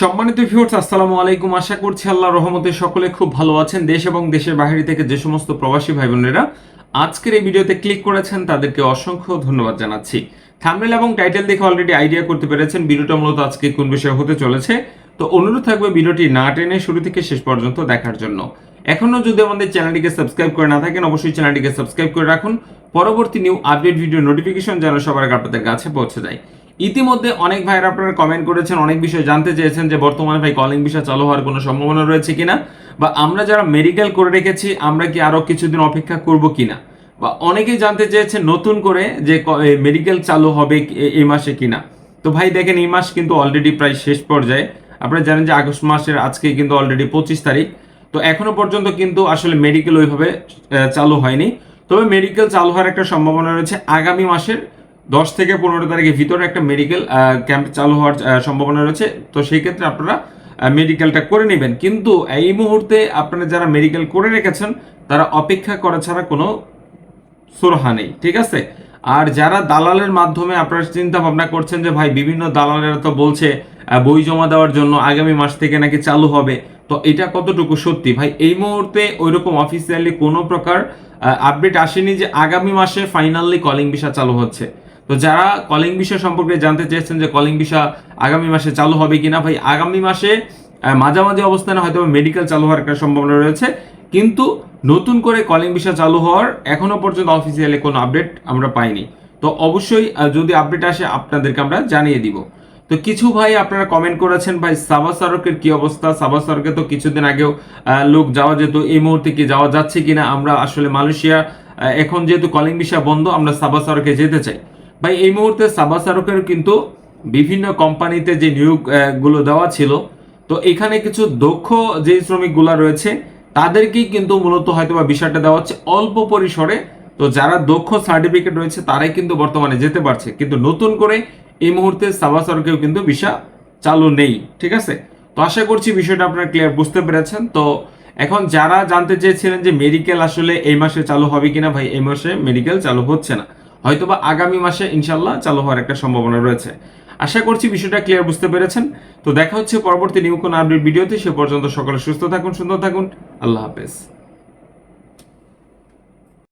সম্মানিত ভিউর্স আসসালামু আলাইকুম। আশা করছি আল্লাহ রহমতে সকলে খুব ভালো আছেন। দেশ এবং দেশের বাহিরে থেকে যে সমস্ত প্রবাসী ভাই বোনেরা আজকের এই ভিডিওতে ক্লিক করেছেন, তাদেরকে অসংখ্য ধন্যবাদ জানাচ্ছি। থামনেল এবং টাইটেল দেখে অলরেডি আইডিয়া করতে পেরেছেন ভিডিওটা মূলত আজকে কোন বিষয়ে হতে চলেছে। তো অনুরোধ থাকবে ভিডিওটি না টেনে শুরু থেকে শেষ পর্যন্ত দেখার জন্য। এখনও যদি আমাদের চ্যানেলটিকে সাবস্ক্রাইব করে না থাকেন, অবশ্যই চ্যানেলটিকে সাবস্ক্রাইব করে রাখুন। পরবর্তী নিউ আপডেট ভিডিও নোটিফিকেশন যেন সবার আপনাদের কাছে পৌঁছে যায়। ইতিমধ্যে অনেক ভাইয়েরা আপনারা কমেন্ট করেছেন, অনেক বিষয় জানতে চেয়েছেন যে বর্তমানে ভাই কলিং বিষয় চালু হওয়ার কোনো সম্ভাবনা রয়েছে কিনা বা আমরা যারা মেডিকেল করে রেখেছি, আমরা কি আরও কিছুদিন অপেক্ষা করব কিনা? বা অনেকেই জানতে চেয়েছেন নতুন করে যে মেডিকেল চালু হবে এই মাসে কিনা। তো ভাই দেখেন, এই মাস কিন্তু অলরেডি প্রায় শেষ পর্যায়ে। আপনারা জানেন যে আগস্ট মাসের আজকে কিন্তু অলরেডি পঁচিশ তারিখ। তো এখনও পর্যন্ত কিন্তু আসলে মেডিকেল ওইভাবে চালু হয়নি। তবে মেডিকেল চালু হওয়ার একটা সম্ভাবনা রয়েছে। আগামী মাসের দশ থেকে পনেরো তারিখের ভিতরে একটা মেডিকেল ক্যাম্প চালু হওয়ার সম্ভাবনা রয়েছে। তো সেই ক্ষেত্রে আপনারা মেডিকেলটা করে নেবেন। কিন্তু এই মুহূর্তে আপনারা যারা মেডিকেল করে রেখেছেন, তারা অপেক্ষা করা ছাড়া কোনো সুরহা নেই। ঠিক আছে? আর যারা দালালের মাধ্যমে আপনারা চিন্তা ভাবনা করছেন যে, ভাই, বিভিন্ন দালালেরা তো বলছে বই জমা দেওয়ার জন্য আগামী মাস থেকে নাকি চালু হবে। তো এটা কতটুকু সত্যি? ভাই, এই মুহূর্তে ওইরকম অফিসিয়ালি কোনো প্রকার আপডেট আসেনি যে আগামী মাসে ফাইনালি কলিং ভিসা চালু হচ্ছে। তো যারা কলিং ভিসা সম্পর্কে জানতে চেয়েছেন যে কলিং ভিসা আগামী মাসে চালু হবে কিনা, ভাই, আগামী মাসে মাঝামাঝি অবস্থানে হয়তো মেডিকেল চালু হওয়ার একটা সম্ভাবনা রয়েছে। কিন্তু নতুন করে কলিং ভিসা চালু হওয়ার এখনও পর্যন্ত অফিসিয়ালি কোনো আপডেট আমরা পাইনি। তো অবশ্যই যদি আপডেট আসে, আপনাদেরকে আমরা জানিয়ে দিব। তো কিছু ভাই আপনারা কমেন্ট করেছেন, ভাই, সাবা সড়কের কি অবস্থা? সাবা সড়কে তো কিছুদিন আগেও লোক যাওয়া যেত, এই মুহূর্তে কি যাওয়া যাচ্ছে কিনা? আমরা আসলে মালয়েশিয়া এখন যেহেতু কলিং ভিসা বন্ধ, আমরা সাবা সড়কে যেতে চাই। ভাই, এই মুহূর্তে সাবা সড়কের কিন্তু বিভিন্ন কোম্পানিতে যে নিয়োগগুলো দেওয়া ছিল, তো এখানে কিছু দক্ষ যে শ্রমিকগুলা রয়েছে, তাদেরকেই কিন্তু মূলত হয়তো বা বিষয়টা দেওয়া হচ্ছে অল্প পরিসরে। তো যারা দক্ষ সার্টিফিকেট রয়েছে, তারাই কিন্তু বর্তমানে যেতে পারছে। কিন্তু নতুন করে এই মুহূর্তে সাবা সরকেও কিন্তু ভিসা চালু নেই, ঠিক আছে? তো আশা করছি বিষয়টা আপনারা ক্লিয়ার বুঝতে পেরেছেন। তো এখন যারা জানতে চেয়েছিলেন যে মেডিকেল আসলে এই মাসে চালু হবে কিনা, ভাই, এই মাসে মেডিকেল চালু হচ্ছে না। হয়তোবা আগামী মাসে ইনশাল্লাহ চালু হওয়ার একটা সম্ভাবনা রয়েছে। আশা করছি বিষয়টা ক্লিয়ার বুঝতে পেরেছেন। তো দেখা হচ্ছে পরবর্তী নিউ আপডেট ভিডিওতে। সে পর্যন্ত সকলে সুস্থ থাকুন, সুন্দর থাকুন। আল্লাহ হাফেজ।